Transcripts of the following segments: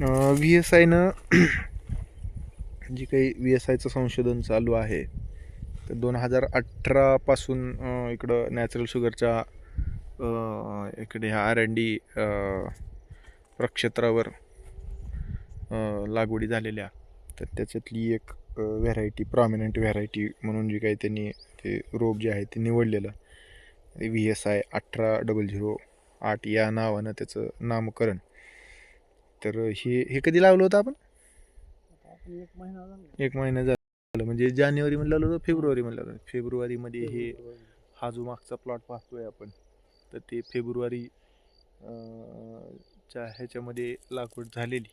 V S आयनं जी काही V S आयचं संशोधन चालू आहे तर दोन हजार अठरापासून इकडं नॅचरल शुगरच्या इकडे ह्या आर एन डी प्रक्षेत्रावर लागवडी झालेल्या. तर त्याच्यातली एक व्हरायटी प्रॉमिनंट व्हरायटी म्हणून जी काही त्यांनी ते रोप जे आहे ते निवडलेलं व्ही एस आय अठरा डबल झिरो आठ या नावानं त्याचं नामकरण. तर हे हे कधी लावलं होतं आपण? एक महिना झाला. एक महिना झालं. म्हणजे जानेवारी म्हणलं होतं फेब्रुवारी म्हणलं फेब्रुवारीमध्ये हे हा जो मागचा प्लॉट पाहतोय आपण तर ते फेब्रुवारी च्या ह्याच्यामध्ये लागवड झालेली.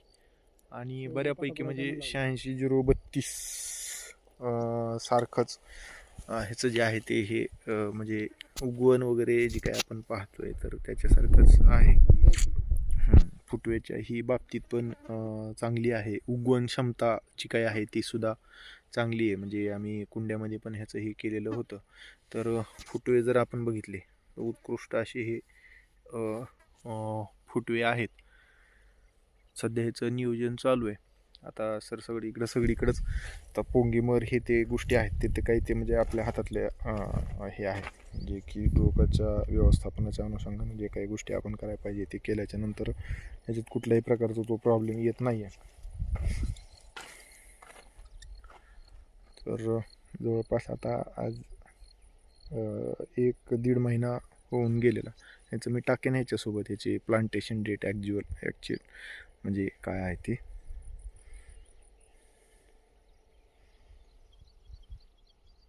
आणि बऱ्यापैकी म्हणजे शहाऐंशी झिरो बत्तीस सारखंच ह्याचं जे आहे ते हे म्हणजे उगवण वगैरे जे काय आपण पाहतोय तर त्याच्यासारखंच आहे. हं, फुटवेच्या ही बाबतीत पण चांगली आहे. उगवण क्षमता जी काही आहे ती सुद्धा चांगली आहे. म्हणजे आम्ही कुंड्यामध्ये पण ह्याचं हे केलेलं होतं. तर फुटवे जर आपण बघितले तर उत्कृष्ट असे हे फुटवे आहेत. सध्या ह्याचं नियोजन चालू आहे. आता सर सगळी इकडं सगळीकडंच आता पोंगीमर हे ते गोष्टी आहेत ते ते काही ते म्हणजे आपल्या हातातल्या हे आहे जे म्हणजे की रोगाच्या व्यवस्थापनाच्या अनुषंगाने जे काही गोष्टी आपण करायला पाहिजे ते केल्याच्यानंतर ह्याच्यात कुठल्याही प्रकारचा तो प्रॉब्लेम येत नाही आहे तर जवळपास आता आज एक दीड महिना होऊन गेलेला. ह्याचं मी टाकेन ह्याच्यासोबत ह्याची प्लांटेशन डेट ॲक्च्युअल ॲक्च्युअल म्हणजे काय आहे ते?